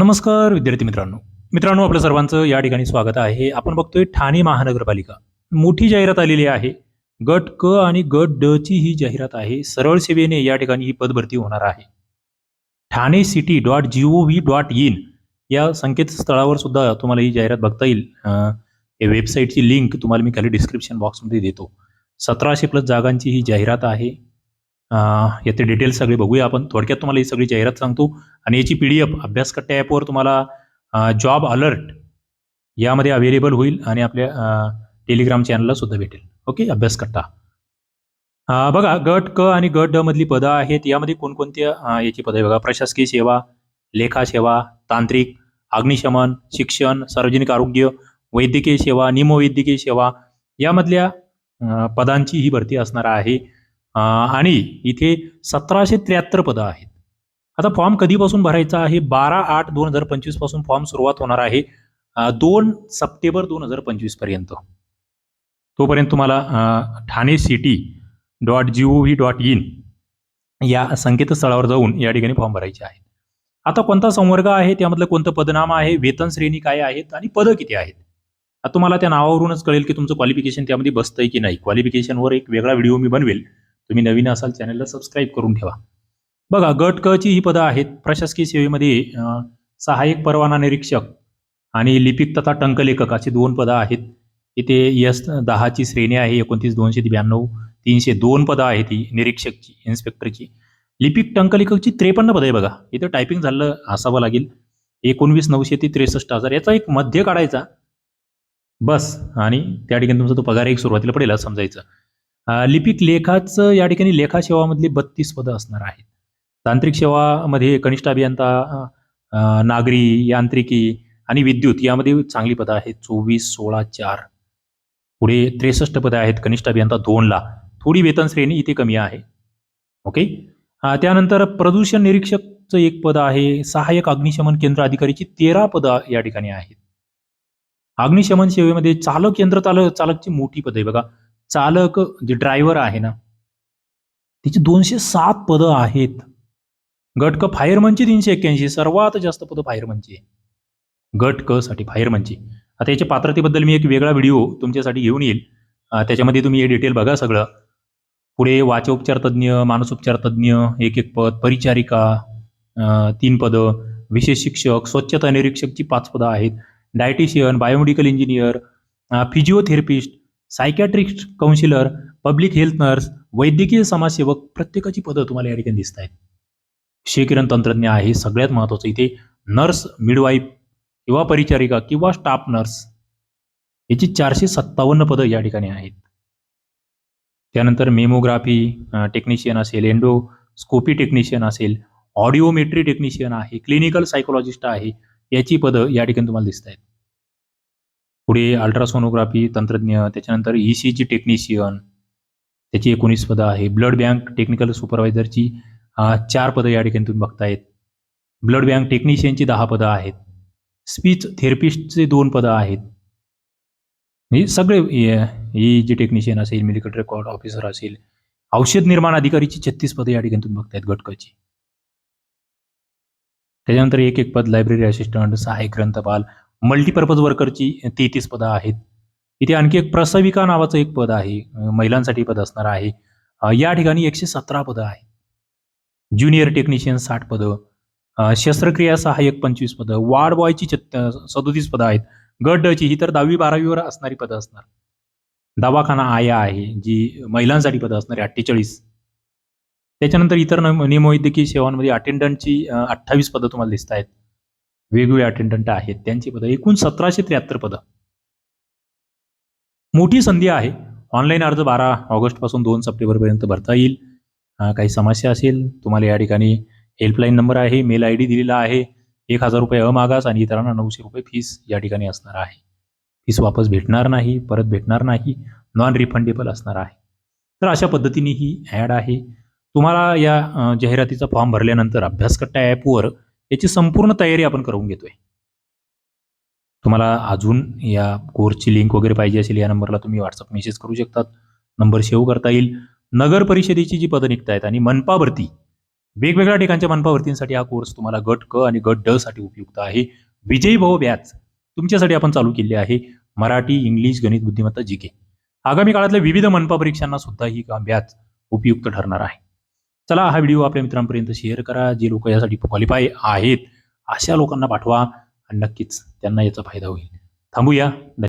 नमस्कार विद्यार्थी मित्रांनो. मित्रांनो आपलं सर्वांचं या ठिकाणी स्वागत आहे. आपण बघतोय ठाणे महानगरपालिका. मोठी जाहिरात आलेली आहे. गट क आणि गट ड ची ही जाहिरात आहे. सरळ सेवेने या ठिकाणी ही पदभरती होणार आहे. Thane city dot G O V dot in या संकेतस्थळावर सुद्धा तुम्हाला ही जाहिरात बघता येईल. या वेबसाईटची लिंक तुम्हाला मी खाली डिस्क्रिप्शन बॉक्समध्ये देतो. सतराशे प्लस जागांची ही जाहिरात आहे. याचे डिटेल्स सगळे बघूया आपण. थोडक्यात तुम्हाला ही सगळी जाहिरात सांगतो. आणि याची पी डी एफ अभ्यासकट्टा ॲपवर तुम्हाला जॉब अलर्ट यामध्ये अवेलेबल होईल आणि आपल्या टेलिग्राम चॅनलला सुद्धा भेटेल. ओके अभ्यासकट्टा. बघा गट क आणि गट ड मधली पदं आहेत. यामध्ये कोणकोणत्या याची पदं आहे बघा प्रशासकीय सेवा लेखा सेवा तांत्रिक अग्निशमन शिक्षण सार्वजनिक आरोग्य वैद्यकीय सेवा निमवैद्यकीय सेवा. यामधल्या पदांची ही भरती असणार आहे. आणि इथे सतराशे त्र्याहत्तर पदं आहेत. आता फॉर्म कधीपासून भरायचा आहे? बारा आठ दोन हजार पंचवीसपासून फॉर्म सुरुवात होणार आहे दोन सप्टेंबर दोन हजार पंचवीसपर्यंत. तोपर्यंत तुम्हाला Thane city dot G O V dot in या संकेतस्थळावर जाऊन या ठिकाणी फॉर्म भरायचे आहेत. आता कोणता संवर्ग आहे? त्यामधलं कोणतं पदनाम आहे? वेतन श्रेणी काय आहेत? आणि पदं किती आहेत? आता तुम्हाला त्या नावावरूनच कळेल की तुमचं क्वालिफिकेशन त्यामध्ये बसतंय की नाही. क्वालिफिकेशनवर एक वेगळा व्हिडिओ मी बनवेल. तुम्ही नवीन असाल चॅनलला सबस्क्राईब करून ठेवा. बघा गट क ची ही पदं आहेत. प्रशासकीय सेवेमध्ये सहाय्यक परवाना निरीक्षक आणि लिपिक तथा टंकलेखक अशी दोन पदं आहेत. इथे यस दहाची श्रेणी आहे एकोणतीस दोनशे ब्याण्णव तीनशे दोन पदं आहेत ही निरीक्षकची इन्स्पेक्टरची लिपिक टंकलेखकची त्रेपन्न पदं आहे बघा. इथं टायपिंग झालं असावं लागेल. एकोणवीस नऊशे ते त्रेसष्ट हजार याचा एक मध्य काढायचा. बस. आणि त्या ठिकाणी तुमचा तो पगार एक सुरुवातीला पडेल असं समजायचं. लिपिक लेखाचं या ठिकाणी लेखा सेवामधली बत्तीस पदं असणार आहेत. तांत्रिक सेवामध्ये कनिष्ठ अभियंता नागरी यांत्रिकी आणि विद्युत यामध्ये चांगली पदं आहेत. चोवीस सोळा चार. पुढे त्रेसष्ट पदं आहेत. कनिष्ठ अभियंता दोनला. थोडी वेतन श्रेणी इथे कमी आहे. ओके? त्यानंतर प्रदूषण निरीक्षकचं एक पद आहे. सहाय्यक अग्निशमन केंद्र अधिकारीची तेरा पदं या ठिकाणी आहेत. अग्निशमन सेवेमध्ये चालक यंत्र चालक चालकची मोठी पदं आहे. बघा चालक जे ड्रायव्हर आहे ना तिची दोनशे सात पदं आहेत. गटक फायरमनची म्हणजे तीनशे एक्क्याऐंशी सर्वात जास्त पदं फायरमनची आहे गट क साठी फायरमनची आता याच्या पात्रतेबद्दल मी एक वेगळा व्हिडिओ तुमच्यासाठी घेऊन येईल. त्याच्यामध्ये तुम्ही हे डिटेल बघा सगळं. पुढे वाचोपचार तज्ज्ञ मानसोपचार तज्ज्ञ एक एक पद परिचारिका तीन पदं विशेष शिक्षक स्वच्छता निरीक्षकची पाच पदं आहेत. Dietitian biomedical engineer physiotherapist psychiatrist counsellor public health nurse वैद्यकीय समाजसेवक प्रत्येकाची पदं तुम्हाला या ठिकाणी दिसत आहेत क्षयकिरण तंत्रज्ञ आहे सगळ्यात महत्वाचं इथे नर्स मिडवाईफ किंवा परिचारिका किंवा स्टाफ नर्स याची चारशे सत्तावन्न पदं या ठिकाणी आहेत. त्यानंतर मेमोग्राफी टेक्निशियन असेल एंडोस्कोपी टेक्निशियन असेल ऑडिओमेट्री टेक्निशियन आहे क्लिनिकल सायकोलॉजिस्ट आहे याची पदं या ठिकाणी तुम्हाला दिसत आहेत पुढे अल्ट्रासोनोग्राफी तंत्रज्ञ त्याच्यानंतर ई सी जी टेक्निशियन त्याची एकोणीस पदं आहे. ब्लड बँक टेक्निकल सुपरवायझरची चार पदं या ठिकाणी तुम्ही बघतायत. ब्लड बँक टेक्निशियनची दहा पदं आहेत. स्पीच थेरपिस्टचे दोन पदं आहेत. म्हणजे सगळे हे- ही जी टेक्निशियन असेल मेडिकल रेकॉर्ड ऑफिसर असेल औषध निर्माण अधिकारीची छत्तीस पदं या ठिकाणी तुम्ही बघतायत घटकाची. त्याच्यानंतर एक एक पद लायब्ररी असिस्टंट सहाय्यक ग्रंथपाल मल्टीपर्पज वर्करची तेहतीस पदं आहेत. इथे आणखी एक प्रसविका नावाचं एक पद आहे महिलांसाठी पद असणार आहे. या ठिकाणी एकशे सतरा पदं आहेत. ज्युनियर टेक्निशियन साठ पदं शस्त्रक्रिया सहाय्यक पंचवीस पदं वार्ड बॉयची छत्त सदोतीस पदं आहेत. गट ड ही तर दहावी बारावीवर असणारी पदं असणार. दवाखाना आया आहे जी महिलांसाठी पदं असणारी अठ्ठेचाळीस. त्याच्यानंतर इतर नम- निमवैद्यकीय सेवांमध्ये अटेंडंटची अठ्ठावीस पदं तुम्हाला दिसत आहेत वेगवेगळे अटेंडंट आहेत. त्यांची पदं एकूण सतराशे त्र्याहत्तर पदं. मोठी संधी आहे. ऑनलाईन अर्ज बारा ऑगस्टपासून दोन सप्टेंबरपर्यंत भरता येईल. काही समस्या असेल तुम्हाला या ठिकाणी हेल्पलाईन नंबर आहे मेल आय डी दिलेला आहे. एक हजार रुपये अमागास आणि इतरांना नऊशे रुपये फीस या ठिकाणी असणार आहे. फीस वापस भेटणार नाही परत भेटणार नाही नॉन रिफंडेबल असणार आहे. तर अशा पद्धतीने ही ॲड आहे. तुम्हाला या जाहिरातीचा फॉर्म भरल्यानंतर अभ्यासकट्टा ॲपवर याची संपूर्ण तयारी आपण करून घेतोय. तुम्हाला अजून या कोर्सची लिंक वगैरे पाहिजे असेल या नंबरला तुम्ही व्हॉट्सअप मेसेज करू शकतात. नंबर सेव्ह करता येईल. नगर परिषदेची जी पदं निघत आहेत आणि मनपा भरती वेगवेगळ्या ठिकाणच्या मनपा भरतींसाठी हा कोर्स तुम्हाला गट क आणि गट ड साठी उपयुक्त आहे. विजयी भाऊ व्याज तुमच्यासाठी आपण चालू केले आहे मराठी इंग्लिश गणित बुद्धिमत्ता जी के आगामी काळातल्या विविध मनपा परीक्षांना सुद्धा ही व्याज उपयुक्त ठरणार आहे. चला हा व्हिडिओ आपल्या मित्रांपर्यंत शेअर करा. जे लोक यासाठी क्वालिफाय आहेत अशा लोकांना पाठवा. आणि नक्कीच त्यांना याचा फायदा होईल. थांबूया.